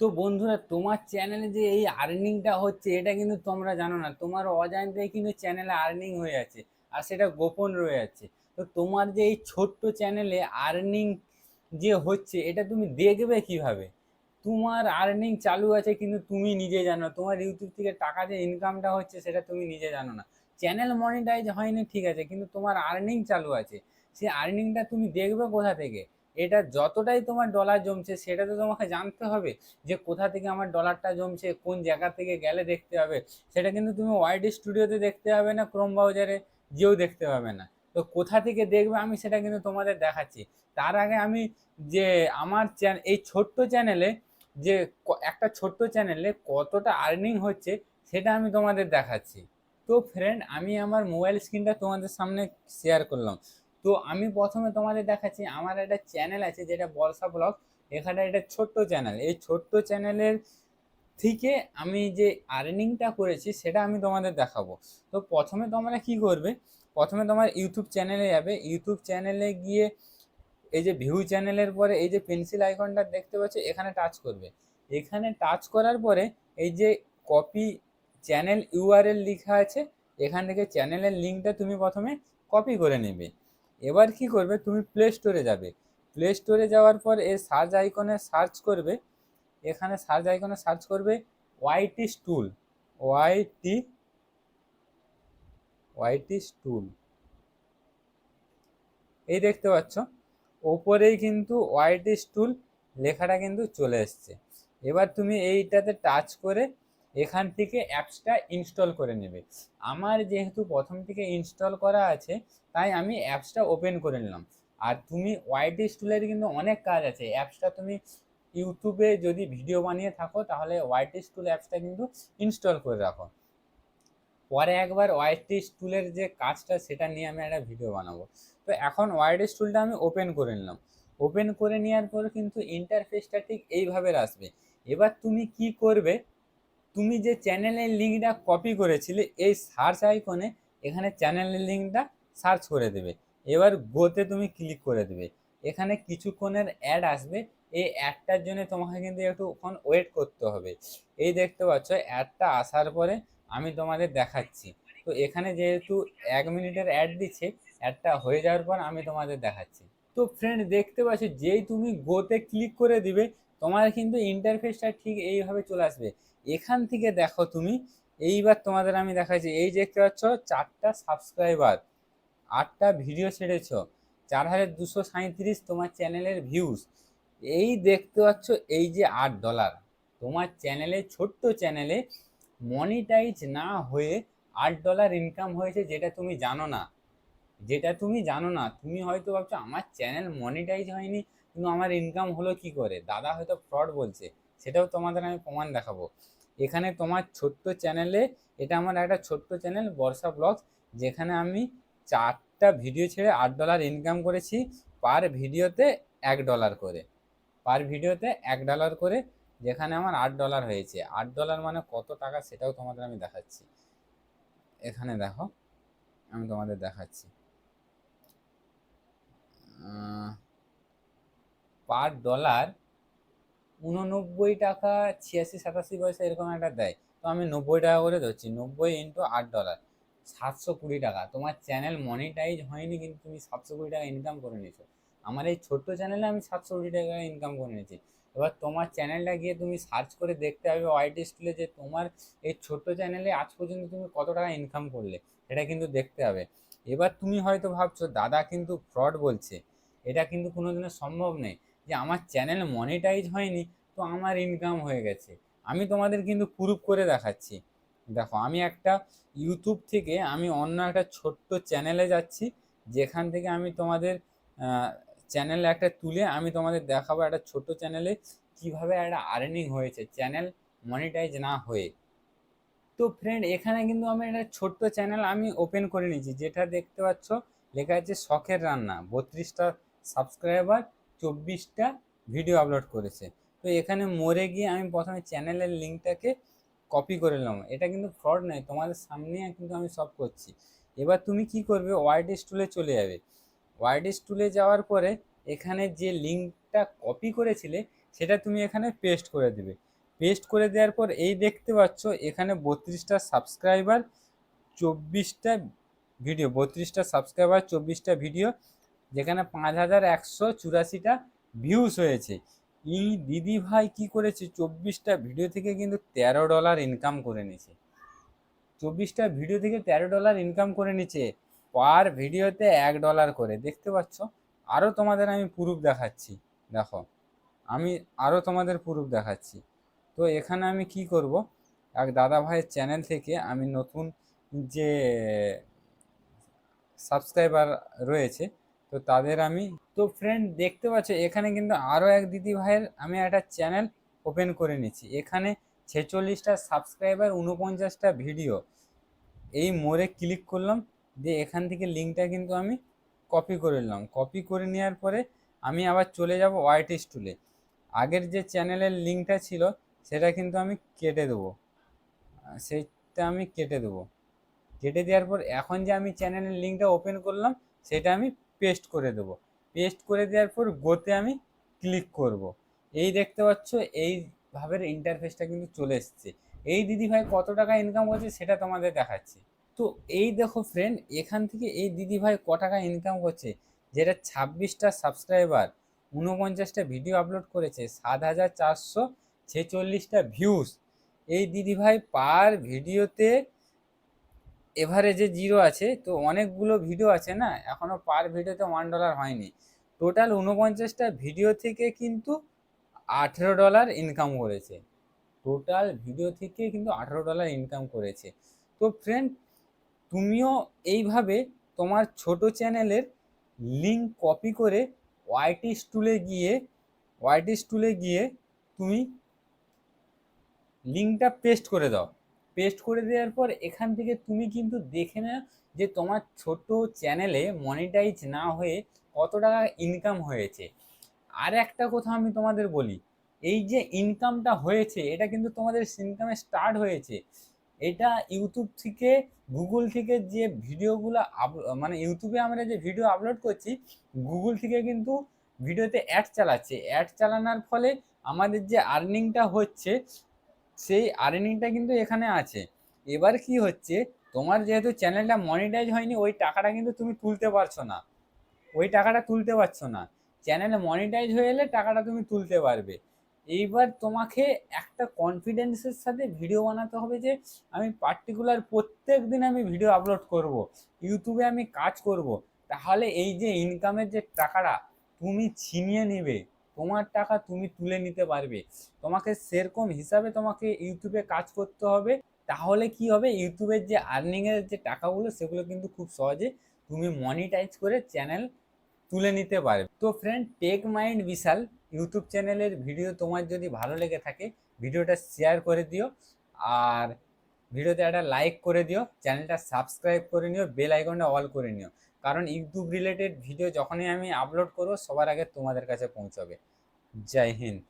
তো বন্ধুরা, তোমার চ্যানেলে যে এই আর্নিংটা হচ্ছে, এটা কিন্তু তোমরা জানো না। তোমার অজান্তেই কিন্তু চ্যানেলে আর্নিং হয়ে যাচ্ছে আর সেটা গোপন রয়ে যাচ্ছে তো তোমার যে এই ছোট্ট চ্যানেলে আর্নিং যে হচ্ছে, এটা তুমি দেখবে কীভাবে? তোমার আর্নিং চালু আছে কিন্তু তুমি নিজে জানো তোমার ইউটিউব থেকে টাকা যে ইনকামটা হচ্ছে, সেটা তুমি নিজে জানো না। চ্যানেল মনিটাইজ হয়নি, ঠিক আছে, কিন্তু তোমার আর্নিং চালু আছে। সেই আর্নিংটা তুমি দেখবে কোথা থেকে? এটা যতটাই তোমার ডলার জমছে, সেটা তো তোমাকে জানতে হবে যে কোথা থেকে আমার ডলারটা জমছে, কোন জায়গা থেকে গেলে দেখতে হবে। সেটা কিন্তু তুমি ওয়াইড স্টুডিওতে দেখতে হবে না ক্রোম ব্রাউজারে যেও দেখতে পাবে না। তো কোথা থেকে দেখবে আমি সেটা কিন্তু তোমাদের দেখাচ্ছি। তার আগে আমি যে আমার চ্যানেল এই ছোট্ট চ্যানেলে যে একটা ছোট্ট চ্যানেলে কতটা আর্নিং হচ্ছে, সেটা আমি তোমাদের দেখাচ্ছি। তো ফ্রেন্ড আমি আমার মোবাইল স্ক্রিনটা তোমাদের সামনে শেয়ার করলাম। তো আমি প্রথমে তোমাদের দেখাচ্ছি, আমার একটা চ্যানেল আছে যেটা বর্ষা ব্লগ এখানে একটা ছোট্ট চ্যানেল এই ছোট্ট চ্যানেলের থেকে আমি যে আর্নিংটা করেছি, সেটা আমি তোমাদের দেখাবো। তো প্রথমে তোমরা কি করবে, প্রথমে তোমার ইউটিউব চ্যানেলে যাবে। ইউটিউব চ্যানেলে গিয়ে এই যে ভিউ চ্যানেলের পরে এই যে পেন্সিল আইকনটা দেখতে পাচ্ছ, এখানে টাচ করবে। এখানে টাচ করার পরে এই যে কপি চ্যানেল ইউআরএল লেখা আছে, এখান থেকে চ্যানেলের লিঙ্কটা তুমি প্রথমে কপি করে নেবে। এবার কি করবে? তুমি প্লে স্টোরে যাবে। প্লে স্টোরে যাওয়ার পর এই সার্চ আইকনে সার্চ করবে। এখানে সার্চ আইকনে সার্চ করবে ওয়াইটি স্টুল ওয়াইটি ওয়াইটি স্টুল এই দেখতে পাচ্ছ? ওপরেই কিন্তু ওয়াইটি স্টুল লেখাটা কিন্তু চলে এসছে। এবার তুমি এইটাতে টাচ করে এখান থেকে অ্যাপসটা ইনস্টল করে নেবে। আমার যেহেতু প্রথম থেকে ইনস্টল করা আছে, তাই আমি অ্যাপসটা ওপেন করে নিলাম। আর তুমি ওয়াইটি স্টুলের কিন্তু অনেক কাজ আছে। অ্যাপসটা তুমি ইউটিউবে যদি ভিডিও বানিয়ে থাকো, তাহলে ওয়াইটি স্টুল অ্যাপসটা কিন্তু ইনস্টল করে রাখো। পরে একবার ওয়াইটি স্টুলের যে কাজটা, সেটা নিয়ে আমি একটা ভিডিও বানাবো। তো এখন ওয়াইড স্টুলটা আমি ওপেন করে নিলাম। ওপেন করে নেওয়ার পর কিন্তু ইন্টারফেসটা ঠিক এইভাবে আসবে। এবার তুমি কি করবে? তুমি যে চ্যানেলের লিঙ্কটা কপি করেছিলে, এই সার্চ আইকনে এখানে চ্যানেলের লিঙ্কটা সার্চ করে দেবে। এবার গোতে তুমি ক্লিক করে দেবে। এখানে কিছুক্ষণের অ্যাড আসবে। এই অ্যাডটার জন্য তোমাকে কিন্তু একটুক্ষণ ওয়েট করতে হবে। এই দেখতে পাচ্ছ অ্যাডটা আসার পরে আমি তোমাদের দেখাচ্ছি। তো এখানে যেহেতু এক মিনিটের অ্যাড দিচ্ছে অ্যাডটা হয়ে যাওয়ার পর আমি তোমাদের দেখাচ্ছি। তো ফ্রেন্ড দেখতে পাচ্ছ, যেই তুমি গোতে ক্লিক করে দিবে, তোমার কিন্তু ইন্টারফেসটা ঠিক এইভাবে চলে আসবে। এখান থেকে দেখো তুমি। এইবার তোমাদের আমি দেখাচ্ছি। এই দেখতে পাচ্ছ, চারটা সাবস্ক্রাইবার আটটা ভিডিও ছেড়েছ, চার হাজার দুশো সাঁইত্রিশ তোমার চ্যানেলের ভিউজ এই দেখতে পাচ্ছ, এই যে আট ডলার তোমার চ্যানেলে ছোট্ট চ্যানেলে মনিটাইজ না হয়ে আট ডলার ইনকাম হয়েছে যেটা তুমি জানো না। যেটা তুমি জানো না। তুমি হয়তো ভাবছ, আমার চ্যানেল মনিটাইজ হয়নি, কিন্তু আমার ইনকাম হলো কি করে? দাদা হয়তো ফ্রড বলছে। সেটাও তোমাদের আমি প্রমাণ দেখাবো। এখানে তোমার ছোট্ট চ্যানেলে এটা আমার একটা ছোট্ট চ্যানেল বর্ষা ব্লগস যেখানে আমি চারটা ভিডিও ছেড়ে আট ডলার ইনকাম করেছি পার ভিডিওতে এক ডলার করে। পার ভিডিওতে এক ডলার করে, যেখানে আমার আট ডলার হয়েছে। আট ডলার মানে কত টাকা সেটাও তোমাদের আমি দেখাচ্ছি। এখানে দেখো, আমি তোমাদের দেখাচ্ছি। পার ডলার উননব্বই টাকা, ছিয়াশি, সাতাশি পয়সা এরকম একটা দেয়। তো আমি নব্বই টাকা করে ধরছি, নব্বই ইন্টু আট ডলার সাতশো কুড়ি টাকা। তোমার চ্যানেল মনিটাইজ হয়নি কিন্তু তুমি সাতশো কুড়ি টাকা ইনকাম করে নিয়েছো। আমার এই ছোট্ট চ্যানেলে আমি সাতশো কুড়ি টাকা ইনকাম করে নিয়েছি। এবার তোমার চ্যানেলটা গিয়ে তুমি সার্চ করে দেখতে হবে ওয়াইটি স্কুলে যে তোমার এই ছোট্ট চ্যানেলে আজ পর্যন্ত তুমি কত টাকা ইনকাম করলে এটা কিন্তু দেখতে হবে। এবার তুমি হয়তো ভাবছ, দাদা কিন্তু ফ্রড বলছে। এটা কিন্তু কোনোদিনও সম্ভব নেই যে আমার চ্যানেল মনিটাইজ হয়নি, তো আমার ইনকাম হয়ে গেছে। আমি তোমাদের কিন্তু প্রুফ করে দেখাচ্ছি। দেখো, আমি একটা ইউটিউব থেকে আমি অন্য একটা ছোট্ট চ্যানেলে যাচ্ছি, যেখান থেকে আমি তোমাদের চ্যানেল একটা তুলে আমি তোমাদের দেখাবো একটা ছোট চ্যানেলে কীভাবে একটা আর্নিং হয়েছে চ্যানেল মনিটাইজ না হয়ে। তো ফ্রেন্ড এখানে কিন্তু আমি একটা ছোট্ট চ্যানেল আমি ওপেন করে নিয়েছি, যেটা দেখতে পাচ্ছ, লেখা আছে শখের রান্না, বত্রিশটা সাবস্ক্রাইবার চব্বিশটা ভিডিও আপলোড করেছে। তো এখানে মরে গিয়ে আমি প্রথমে চ্যানেলের লিঙ্কটাকে কপি করে নিলাম। এটা কিন্তু ফ্রড নয়, তোমাদের সামনে কিন্তু আমি সব করছি। এবার তুমি কি করবে? ওয়াইড স্টুলে চলে যাবে। ওয়াইড স্টুলে যাওয়ার পরে এখানে যে লিঙ্কটা কপি করেছিলে, সেটা তুমি এখানে পেস্ট করে দেবে। পেস্ট করে দেওয়ার পর এই দেখতে পাচ্ছ, এখানে বত্রিশটা সাবস্ক্রাইবার চব্বিশটা ভিডিও বত্রিশটা সাবস্ক্রাইবার চব্বিশটা ভিডিও যেখানে পাঁচ হাজার একশো চুরাশিটা ভিউস হয়েছে। এই দিদি ভাই কি করেছে? চব্বিশটা ভিডিও থেকে কিন্তু তেরো ডলার ইনকাম করে নিয়েছে। চব্বিশটা ভিডিও থেকে তেরো ডলার ইনকাম করে নিচ্ছে পার ভিডিওতে এক ডলার করে। দেখতে পাচ্ছ? আরও তোমাদের আমি প্রুফ দেখাচ্ছি। দেখো, আমি আরও তোমাদের প্রুফ দেখাচ্ছি। তো এখানে আমি কি করব? এক দাদা ভাইয়ের চ্যানেল থেকে আমি নতুন যে সাবস্ক্রাইবার রয়েছে তো তাদের আমি, তো ফ্রেন্ড দেখতে পাচ্ছ, এখানে কিন্তু আরও এক দিদি ভাইয়ের আমি একটা চ্যানেল ওপেন করে নিচ্ছি এখানে ছেচল্লিশটা সাবস্ক্রাইবার উনপঞ্চাশটা ভিডিও এই মোড়ে ক্লিক করলাম, দিয়ে এখান থেকে লিঙ্কটা কিন্তু আমি কপি করে নিলাম। কপি করে নেওয়ার পরে আমি আবার চলে যাব ওয়াইটি স্টুলে আগের যে চ্যানেলের লিঙ্কটা ছিল, সেটা কিন্তু আমি কেটে দেবো। সেটা আমি কেটে দেবো। কেটে দেওয়ার পর এখন যে আমি চ্যানেলের লিঙ্কটা ওপেন করলাম, সেটা আমি পেস্ট করে দেবো। পেস্ট করে দেওয়ার পর গোতে আমি ক্লিক করব। এই দেখতে পাচ্ছ এইভাবে ইন্টারফেসটা কিন্তু চলে এসছে। এই দিদি ভাই কত টাকা ইনকাম করছে সেটা তোমাদের দেখাচ্ছি। তো এই দেখো ফ্রেন্ড এখান থেকে এই দিদি ভাই ক টাকা ইনকাম করছে? যেটা ছাব্বিশটা সাবস্ক্রাইবার উনপঞ্চাশটা ভিডিও আপলোড করেছে সাত হাজার চারশো ছেচল্লিশটা ভিউস এই দিদি ভাই পার ভিডিওতে এভারেজে জিরো আছে, তো অনেকগুলো ভিডিও আছে না? এখনও পার ভিডিওতে ওয়ান ডলার হয়নি। টোটাল উনপঞ্চাশটা ভিডিও থেকে কিন্তু আঠেরো ডলার ইনকাম করেছে। টোটাল ভিডিও থেকে কিন্তু আঠেরো ডলার ইনকাম করেছে। তো ফ্রেন্ড তুমিও এইভাবে তোমার ছোট চ্যানেলের লিঙ্ক কপি করে ওয়াইটি স্টুলে গিয়ে ওয়াইটি স্টুলে গিয়ে তুমি লিঙ্কটা পেস্ট করে দাও। পেস্ট করে দেওয়ার পর এখান থেকে তুমি কিন্তু দেখে নাও যে তোমার ছোট চ্যানেলে মনিটাইজ না হয়ে কত টাকা ইনকাম হয়েছে। আর একটা কথা আমি তোমাদের বলি, এই যে ইনকামটা হয়েছে, এটা কিন্তু তোমাদের ইনকামে স্টার্ট হয়েছে। এটা ইউটিউব থেকে গুগল থেকে যে ভিডিওগুলো আপ মানে ইউটিউবে আমরা যে ভিডিও আপলোড করছি গুগল থেকে কিন্তু ভিডিওতে অ্যাড চালাচ্ছে। অ্যাড চালানোর ফলে আমাদের যে আর্নিংটা হচ্ছে সেই আর্নিংটা কিন্তু এখানে আছে। এবার কি হচ্ছে, তোমার যেহেতু চ্যানেলটা মনিটাইজ হয়নি, ওই টাকাটা কিন্তু তুমি তুলতে পারছ না। ওই টাকাটা তুলতে পারছ না। চ্যানেলে মনিটাইজ হয়ে এলে টাকাটা তুমি তুলতে পারবে। এইবার তোমাকে একটা কনফিডেন্সের সাথে ভিডিও বানাতে হবে যে, আমি পার্টিকুলার প্রত্যেক দিন আমি ভিডিও আপলোড করব ইউটিউবে আমি কাজ করব। তাহলে এই যে ইনকামের যে টাকাটা, তুমি ছিনিয়ে নিবে। তোমার টাকা তুমি তুলে নিতে পারবে। তোমাকে সেরকম হিসাবে তোমাকে ইউটিউবে কাজ করতে হবে। তাহলে কি হবে? ইউটিউবের যে আর্নিংয়ের যে টাকাগুলো, সেগুলো কিন্তু খুব সহজে তুমি মনিটাইজ করে চ্যানেল তুলে নিতে পারবে। তো ফ্রেন্ড টেক মাইন্ড বিশাল। ইউটিউব চ্যানেলের ভিডিও তোমার যদি ভালো লেগে থাকে ভিডিওটা শেয়ার করে দিও। আর ভিডিওতে একটা লাইক করে দিও। চ্যানেলটা সাবস্ক্রাইব করে নিও। বেল আইকনটা অল করে নিও। কারণ ইউটিউব রিলেটেড ভিডিও যখনই আমি আপলোড করব, সবার আগে তোমাদের কাছে পৌঁছবে। জয় হিন্দ।